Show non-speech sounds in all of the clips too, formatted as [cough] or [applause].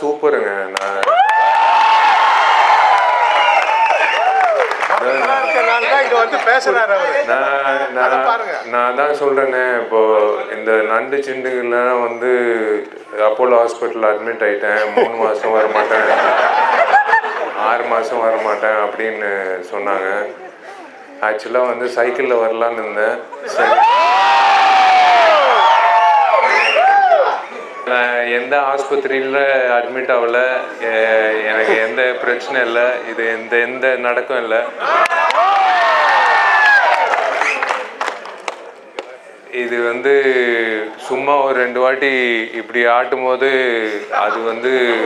சூப்பருங்க. நான் நான் தான் சொல்றேனே இப்போ இந்த நண்டு சிண்டுகள்லாம் வந்து அப்போலோ ஹாஸ்பிட்டல் அட்மிட் ஆயிட்டேன். மூணு மாசம் வர மாட்டேன் ஆறு மாதம் வர மாட்டேன் அப்படின்னு சொன்னாங்க. ஆக்சுவலாக வந்து சைக்கிளில் வரலான்னு இருந்தேன். சரி. எந்த ஆஸ்பத்திரியில் அட்மிட் ஆகல எனக்கு எந்த பிரச்சனை இல்லை இது எந்த எந்த நடக்கும் இல்லை. இது வந்து சும்மா ஒரு ரெண்டு வாட்டி இப்படி ஆட்டும் போது அது வந்து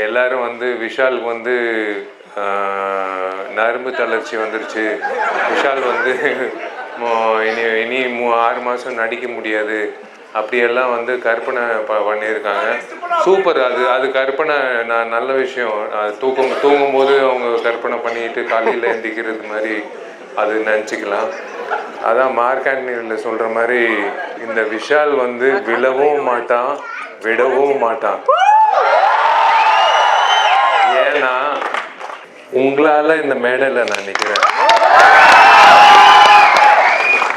எல்லாரும் வந்து விஷாலுக்கு வந்து நரம்பு தளர்ச்சி வந்துருச்சு. விஷால் வந்து மோ- இனி இனி மூ- ஆறு மாதம் நடிக்க முடியாது. அப்படியெல்லாம் வந்து கற்பனை ப பண்ணியிருக்காங்க. சூப்பர் அது அது கற்பனை நான் நல்ல விஷயம். அது தூக்கம் தூங்கும்போது அவங்க கற்பனை பண்ணிட்டு காலையில் எந்திக்கிறது மாதிரி அது நினச்சிக்கலாம். அதான் மார்க் ஆண்டனியில் சொல்கிற மாதிரி இந்த விஷால் வந்து விழவும் மாட்டான் விடவும் மாட்டான். ஏன்னா உங்களால் இந்த மேடையில் நான் நிற்கிறேன்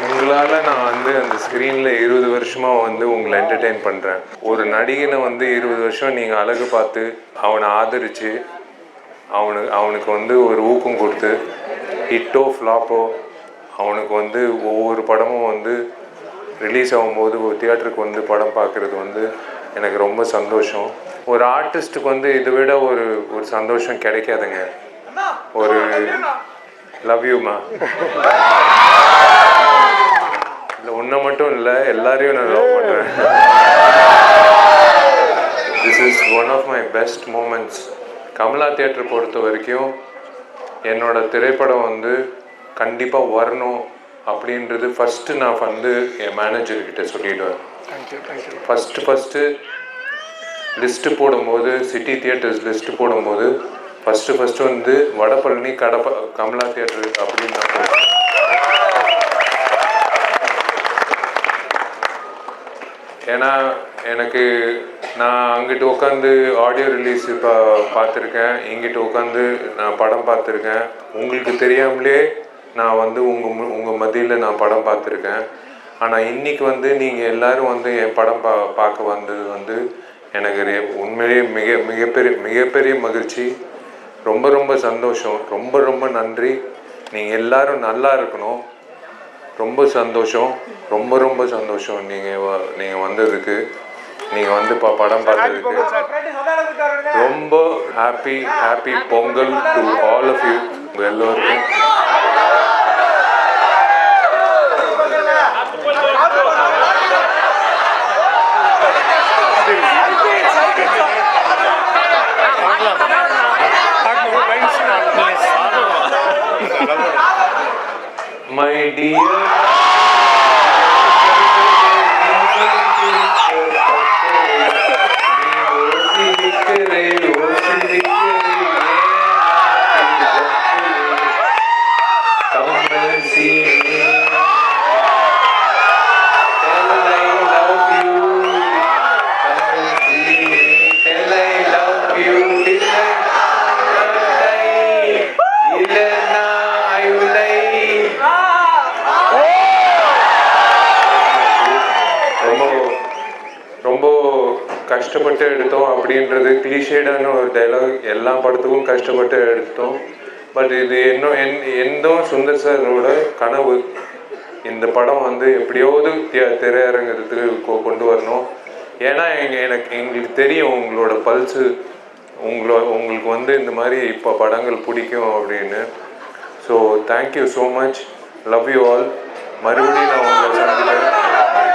உங்களால் நான் வந்து அந்த ஸ்க்ரீனில் இருபது வருஷமாக வந்து உங்களை என்டர்டெயின் பண்ணுறேன் ஒரு நடிகனை வந்து இருபது வருஷம் நீங்கள் அழகு பார்த்து அவனை ஆதரித்து அவனுக்கு அவனுக்கு வந்து ஒரு ஊக்கம் கொடுத்து ஹிட்டோ ஃப்ளாப்போ அவனுக்கு வந்து ஒவ்வொரு படமும் வந்து ரிலீஸ் ஆகும்போது ஒரு தியேட்டருக்கு வந்து படம் பார்க்குறது வந்து எனக்கு ரொம்ப சந்தோஷம். ஒரு ஆர்டிஸ்ட்டுக்கு வந்து இதை விட ஒரு ஒரு சந்தோஷம் கிடைக்காதுங்க. ஒரு லவ் யூமா [laughs] இல்லை உன்னை மட்டும் இல்லை எல்லாரையும் நான் லவ் பண்ணுறேன் this is one of my best moments Kamala theatre பொறுத்த வரைக்கும் என்னோட திரைப்படம் வந்து கண்டிப்பாக வரணும் அப்படின்றது ஃபஸ்ட்டு நான் வந்து என் மேனேஜர்கிட்ட சொல்லிடுவேன் ஃபஸ்ட்டு ஃபஸ்ட்டு லிஸ்ட்டு போடும்போது சிட்டி தியேட்டர்ஸ் லிஸ்ட்டு போடும்போது ஃபஸ்ட்டு ஃபஸ்ட்டு வந்து வடபழனி கடப்ப கமலா தியேட்டர் அப்படின்னு நான் போடுவேன். ஏன்னா எனக்கு நான் அங்கிட்டு உட்காந்து ஆடியோ ரிலீஸ் இப்போ பார்த்துருக்கேன் இங்கிட்டு உட்காந்து நான் படம் பார்த்துருக்கேன் உங்களுக்கு தெரியாமலே நான் வந்து உங்கள் உங்கள் மதியில் நான் படம் பார்த்துருக்கேன் ஆனால் இன்றைக்கி வந்து நீங்கள் எல்லாரும் வந்து என் படம் பா பார்க்க வந்தது வந்து எனக்கு உண்மையிலேயே மிக மிகப்பெரிய மிகப்பெரிய மகிழ்ச்சி. ரொம்ப ரொம்ப சந்தோஷம். ரொம்ப ரொம்ப நன்றி. நீங்கள் எல்லாரும் நல்லா இருக்கணும். ரொம்ப சந்தோஷம். ரொம்ப ரொம்ப சந்தோஷம். நீங்கள் நீங்கள் வந்ததுக்கு. நீங்கள் வந்து பா படம் பார்த்ததுக்கு. ரொம்ப happy happy Pongal to all of you எல்லோருக்கும். மை டியர் கஷ்டப்பட்டு எடுத்தோம் அப்படின்றது கிளிஷேடான ஒரு டைலாக் எல்லா படத்துக்கும் கஷ்டப்பட்டு எடுத்தோம். பட் இது என்ன என் எந்த சுந்தர் சாரோட கனவு? இந்த படம் வந்து எப்படியாவது திரை- திரையரங்கத்துக்கு கொ- கொண்டு வரணும். ஏன்னா எங்கள் எனக்கு எங்களுக்கு தெரியும் உங்களோட பல்ஸு உங்களோ உங்களுக்கு வந்து இந்த மாதிரி இப்போ படங்கள் பிடிக்கும் அப்படின்னு. So thank you so much love you all மறுபடியும் நான் உங்களை சந்திக்கிறேன்.